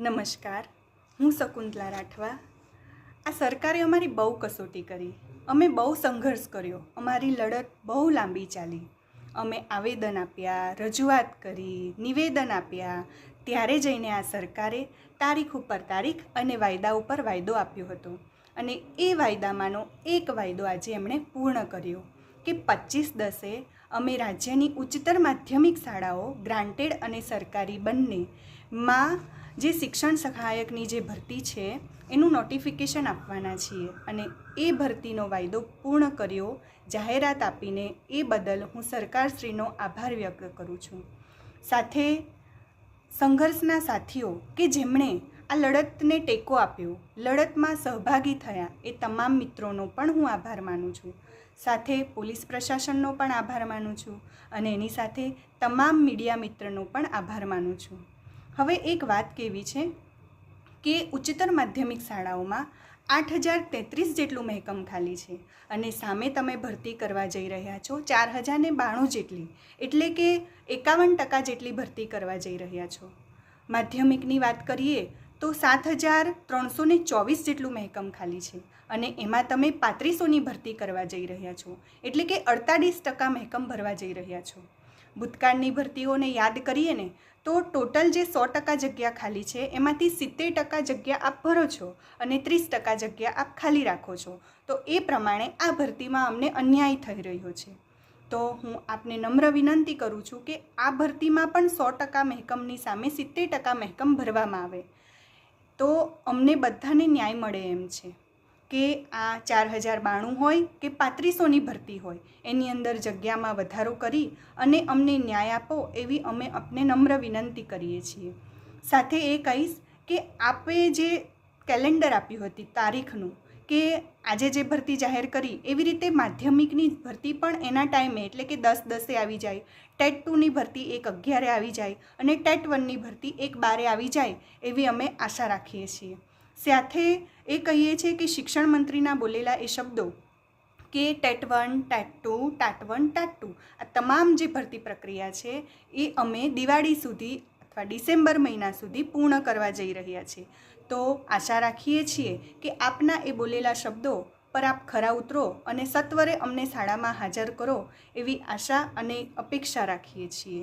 નમસ્કાર. હું શકુંતલા રાઠવા. આ સરકારે અમારી બહુ કસોટી કરી. અમે બહુ સંઘર્ષ કર્યો. અમારી લડત બહુ લાંબી ચાલી. અમે આવેદન આપ્યા, રજૂઆત કરી, નિવેદન આપ્યા. ત્યારે જઈને આ સરકારે તારીખ ઉપર તારીખ અને વાયદા ઉપર વાયદો આપ્યો હતો. અને એ વાયદામાંનો એક વાયદો આજે એમણે પૂર્ણ કર્યો કે પચીસ દસે અમે રાજ્યની ઉચ્ચતર માધ્યમિક શાળાઓ ગ્રાન્ટેડ અને સરકારી બંને માં જે શિક્ષણ સહાયકની જે ભરતી છે, એનું નોટિફિકેશન આપવાના છીએ અને એ ભરતીનો વાયદો પૂર્ણ કર્યો, જાહેરાત આપીને એ બદલ હું સરકારશ્રીનો આભાર વ્યક્ત કરું છું. સાથે સંઘર્ષના સાથીઓ કે જેમણે આ લડતને ટેકો આપ્યો, લડતમાં સહભાગી થયા, એ તમામ મિત્રોનો પણ હું આભાર માનું છું. સાથે પોલીસ પ્રશાસનનો પણ આભાર માનું છું અને એની સાથે તમામ મીડિયા મિત્રનો પણ આભાર માનું છું. હવે એક વાત કેવી છે કે ઉચ્ચતર માધ્યમિક શાળાઓમાં આઠ હજાર તેત્રીસ જેટલું મહેકમ ખાલી છે અને સામે તમે ભરતી કરવા જઈ રહ્યા છો ચાર હજારને બાણું જેટલી, એટલે કે એકાવન ટકા જેટલી ભરતી કરવા જઈ રહ્યા છો. માધ્યમિકની વાત કરીએ તો સાત હજાર ત્રણસો ને ચોવીસ જેટલું મહેકમ ખાલી છે અને એમાં તમે પાંત્રીસોની ભરતી કરવા જઈ રહ્યા છો, એટલે કે અડતાલીસ ટકા મહેકમ ભરવા જઈ રહ્યા છો. ભૂતકાળની ભરતીઓને યાદ કરીએ ને, તો ટોટલ જે સો ટકા જગ્યા ખાલી છે, એમાંથી સિત્તેર ટકા જગ્યા આપ ભરો છો અને ત્રીસ ટકા જગ્યા આપ ખાલી રાખો છો. તો એ પ્રમાણે આ ભરતીમાં અમને અન્યાય થઈ રહ્યો છે. તો હું આપને નમ્ર વિનંતી કરું છું કે આ ભરતીમાં પણ સો ટકા મહેકમની સામે સિત્તેર ટકા મહેકમ ભરવામાં આવે. તો અમને બધાને ન્યાય મળે એમ છે. કે આ ચાર હજાર બાણું હોય કે પાંત્રીસોની ભરતી હોય, એની અંદર જગ્યામાં વધારો કરી અને અમને ન્યાય આપો એવી અમે આપને નમ્ર વિનંતી કરીએ છીએ. સાથે એ કહીશ કે આપે જે કેલેન્ડર આપ્યું હતી તારીખનું કે આજે જે ભરતી જાહેર કરી, એવી રીતે માધ્યમિકની ભરતી પણ એના ટાઈમે એટલે કે દસ દસે આવી જાય, ટેટ ટુની ભરતી એક અગિયારે આવી જાય અને ટેટ વનની ભરતી એક બારે આવી જાય, એવી અમે આશા રાખીએ છીએ. સાથે એ કહીએ છીએ કે શિક્ષણ મંત્રીના બોલેલા એ શબ્દો કે TET one, TET two, TET one, TET two, આ તમામ જે ભરતી પ્રક્રિયા છે એ અમે દિવાળી સુધી અથવા ડિસેમ્બર મહિના સુધી પૂર્ણ કરવા જઈ રહ્યા છીએ. તો આશા રાખીએ છીએ કે આપના એ બોલેલા શબ્દો પર આપ ખરા ઉતરો અને સત્વરે અમને શાળામાં હાજર કરો એવી આશા અને અપેક્ષા રાખીએ છીએ.